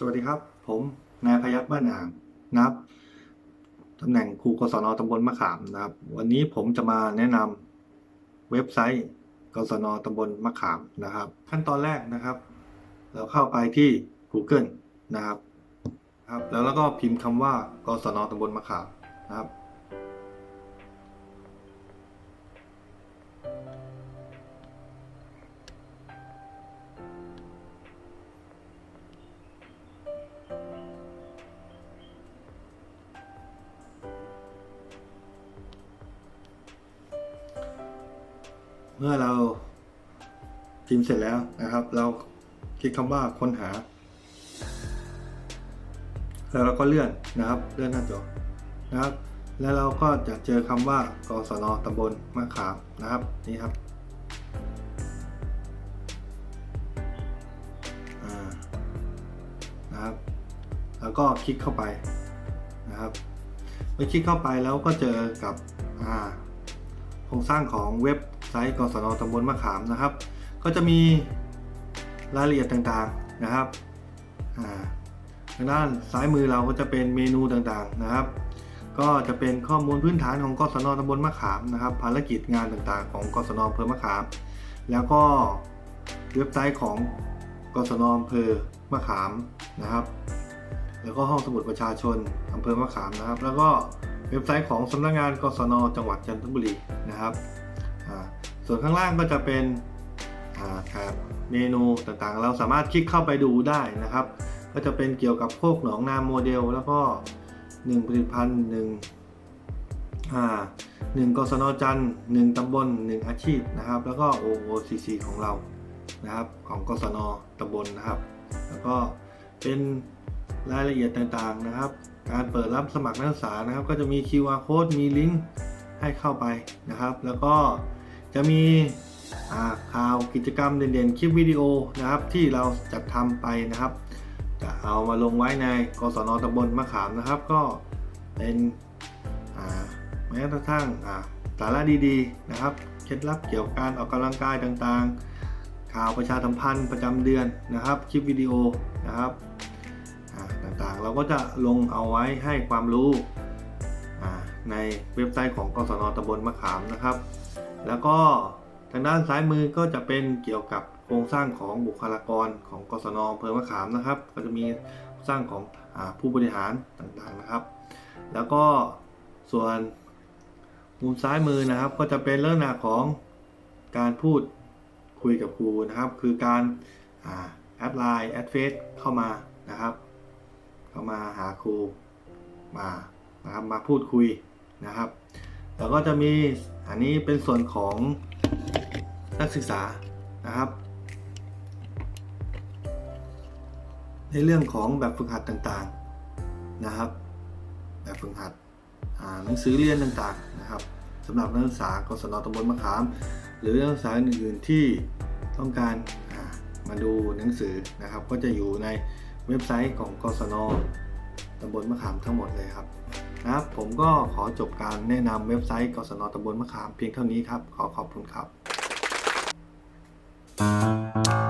สวัสดีครับ ผมนายพยัคฆ์บ้านอ่างนะครับตำแหน่งครูกศนตำบลมะขามนะครับ วันนี้ผมจะมาแนะนำเว็บไซต์กศนตำบลมะขามนะครับ ขั้นตอนแรกนะครับ เราเข้าไปที่ Google นะครับครับ แล้วเราก็พิมพ์คำว่ากศนตำบลมะขามนะครับ เมื่อเราพิมพ์เสร็จแล้วนะครับ เราคลิกคำว่าค้นหา แล้วเราก็เลื่อนนะครับเลื่อนหน้าจอนะครับ แล้วเราก็จะเจอคำว่ากศนตำบลมะขามนะครับนี่ครับอ่านะครับ แล้วก็คลิกเข้าไปนะครับเมื่อคลิกเข้าไปแล้วก็เจอกับอ่าโครงสร้างของเว็บ ไซต์กศนตำบลมะขามนะครับ ก็จะมีรายละเอียดต่างๆนะครับทางด้านซ้ายมือเราก็จะเป็นเมนูต่างๆนะครับ ก็จะเป็นข้อมูลพื้นฐานของกศนตำบลมะขามนะครับ ภารกิจงานต่างๆ ของกศนอำเภอมะขาม แล้วก็เว็บไซต์ของกศนอำเภอมะขามนะครับ แล้วก็ห้องสมุดประชาชนอำเภอมะขามนะครับ แล้วก็เว็บไซต์ของสำนักงานกศนจังหวัดจันทบุรีนะครับ ส่วนข้างล่างก็จะเป็นแถบเมนูต่างๆ เราสามารถคลิกเข้าไปดูได้นะครับ ก็จะเป็นเกี่ยวกับโคกหนองนาโมเดล แล้วก็หนึ่งผลิตภัณฑ์หนึ่งหนึ่งกศนจันทร์หนึ่งตำบลหนึ่งอาชีพนะครับ แล้วก็ OOCC ของเรานะครับ ของกศนตำบลนะครับ แล้วก็เป็นรายละเอียดต่างๆนะครับ การเปิดรับสมัครนักศึกษานะครับ ก็จะมี QR code มีลิงก์ให้เข้าไปนะครับ แล้วก็ จะมีข่าวกิจกรรมเด่นๆ คลิปวิดีโอนะครับ ที่เราจัดทำไปนะครับ จะเอามาลงไว้ในกศนตำบลมะขามนะครับ ก็เป็นแม้กระทั่งสาระดีๆนะครับเคล็ดลับเกี่ยวกับการออกกำลังกายต่างๆ ข่าวประชาสัมพันธ์ประจำเดือนนะครับ คลิปวิดีโอนะครับต่างๆ เราก็จะลงเอาไว้ให้ความรู้ในเว็บไซต์ของกศนตำบลมะขามนะครับ แล้วก็ทางด้านซ้ายมือก็จะเป็นเกี่ยวกับโครงสร้างของบุคลากรของกศนอำเภอมะขามนะครับ ก็จะมีสร้างของอผู้บริหารต่างๆนะครับ แล้วก็ส่วนมุมซ้ายมือนะครับ ก็จะเป็นเรื่องหนาของการพูดคุยกับครูนะครับ คือการอแอดไลน์แอดเฟซเข้ามานะครับ เข้ามาหาครูมานะครับมาพูดคุยนะครับ แล้วก็จะมี อันนี้เป็นส่วนของนักศึกษานะครับ ในเรื่องของแบบฝึกหัดต่างๆนะครับ แบบฝึกหัดหนังสือเรียนต่างๆนะครับสำหรับนักศึกษากศนตำบลมะขาม หรือนักศึกษาอื่นๆที่ต้องการมาดูหนังสือนะครับ ก็จะอยู่ในเว็บไซต์ของกศนตำบลมะขามทั้งหมดเลยครับ ครับ ผมก็ขอจบการแนะนำเว็บไซต์กสนตำบลมะขามเพียงเท่านี้ครับ ขอขอบคุณครับ